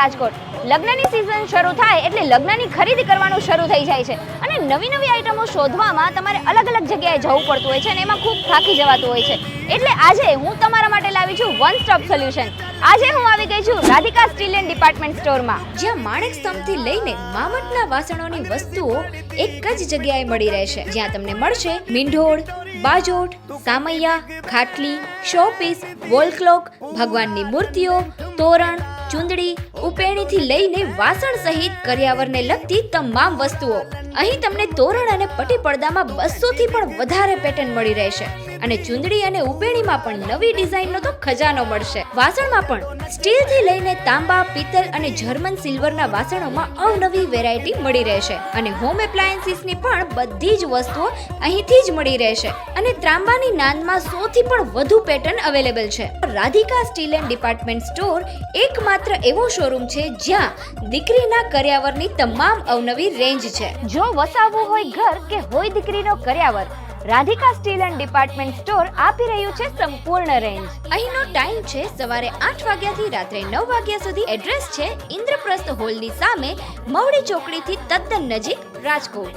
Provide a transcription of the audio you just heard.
રાજકોટ. લગ્નની સિઝન શરૂ થાય એટલે લગ્નની ખરીદી કરવાનું શરૂ થઈ જાય છે. અને નવી નવી આઇટમો શોધવામાં તમારે અલગ અલગ જગ્યાએ જવું પડતું હોય છે અને એમાં ખૂબ થાકી જવાતું હોય છે. એટલે આજે હું તમારા માટે લાવી છું વન સ્ટોપ સોલ્યુશન આજે હું આવી ગઈ છું રાધિકા સ્ટીલ એન્ડ ડિપાર્ટમેન્ટ સ્ટોરમાં જ્યાં માણેક સ્તંભથી લઈને મામટના વાસણોની વસ્તુઓ એક જ જગ્યાએ મળી રહેશે. જ્યાં તમને મળશે મીંઢોળ, બાજોટ, સામૈયા, ખાટલી શોપીસ વોલ ક્લોક ભગવાનની મૂર્તિઓ, તોરણ ચુંદડી ઉપેણીથી લઈને વાસણ સહિત કર્યાવરને લગતી તમામ વસ્તુઓ. અહીં તમને તોરણ અને પટી પડદામાં બસો થી પણ વધારે પેટર્ન મળી રહેશે. અને ચુંદડી અને ઉપેણીમાં પણ નવી ડિઝાઇનનો તો ખજાનો મળશે. વાસણમાં પણ સ્ટીલથી લઈને તાંબા, પિત્તલ અને જર્મન સિલ્વરના વાસણોમાં અવનવી વેરાયટી મળી રહેશે. અને હોમ એપ્લાયન્સીસની પણ બધી જ વસ્તુઓ અહીંથી જ મળી રહેશે. અને ત્રાંબાની નાનમાં સો થી પણ વધુ પેટર્ન અવેલેબલ છે. Radhika steel and department store, એકમાત્ર એવો શોરૂમ છે જ્યાં દીકરીના કર્યાવરની તમામ અવનવી રેન્જ છે. જો વસાવવું હોય ઘર કે હોય દીકરીનો કર્યાવર Radhika steel and department store આપી રહ્યું છે સંપૂર્ણ રેન્જ અહીંનો ટાઈમ છે સવારે આઠ વાગ્યાથી રાત્રે નવ વાગ્યા સુધી. એડ્રેસ છે ઇન્દ્રપ્રસ્થ હોલની સામે મવડી ચોકડીથી તદ્દન નજીક રાજકોટ.